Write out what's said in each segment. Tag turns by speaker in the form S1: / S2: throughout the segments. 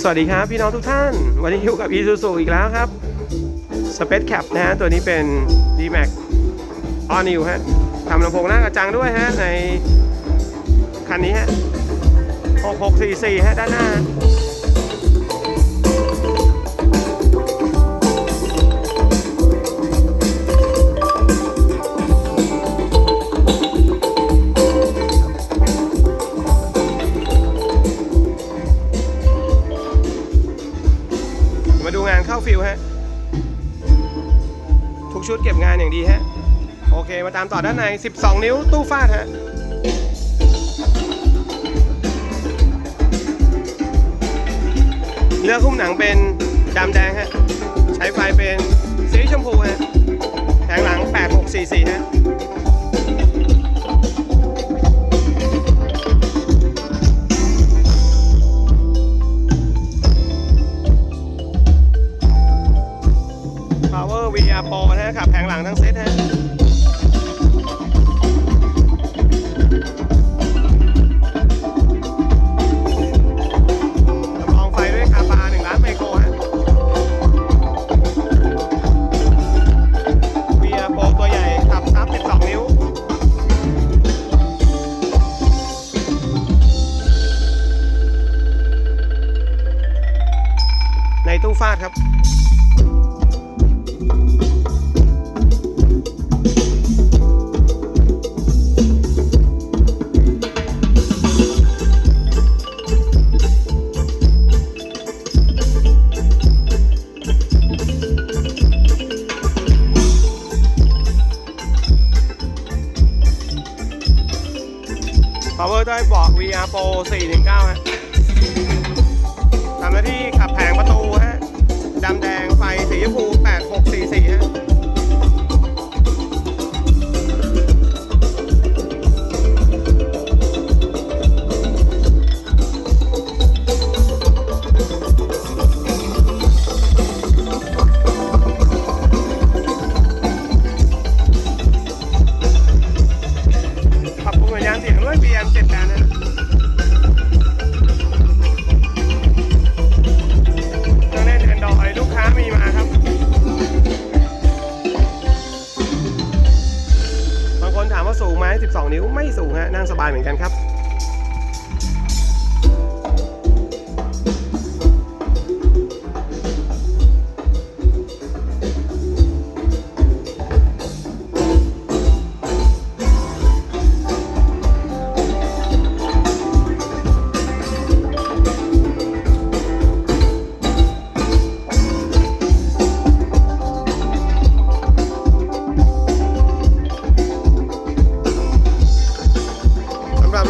S1: สวัสดีครับพี่น้องทุกท่าน วันนี้อยู่กับ Isuzu อีกแล้วครับ Space Cap นะฮะ ตัวนี้เป็น D-Max All New ฮะทำลำโพงหน้ากระจังด้วยฮะ ในคันนี้ฮะ 6644 ฮะ ด้านหน้า กชุดเก็บงานอย่างดีฮะ โอเค มาตามต่อด้านใน 12 นิ้วตู้ฟาดฮะเลือกหุ้มหนังเป็นดำแดงฮะ ใช้ไฟเป็นสีชมพูฮะแผงหลัง 8644ฮะ นะขับแผงหลังทั้งเซตฮะจำลองไฟด้ว Power ด้วยเบอก VR Pro 419ฮะทำหน้าที่ขับแผง สูงไหม12 นิ้วไม่สูงฮะนั่งสบายเหมือนกันครับ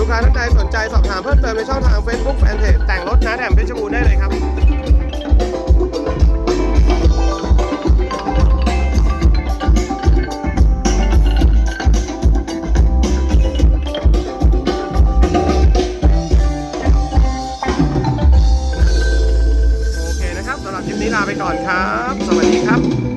S1: ลูกค้าท่านใดสนใจสอบถามเพิ่มเติมในช่องทาง Facebook แฟนเพจแต่งรถนะแถมเพชรบูรณ์ได้เลยครับโอเคนะครับสำหรับคลิปนี้ลาไปก่อนครับ สวัสดีครับ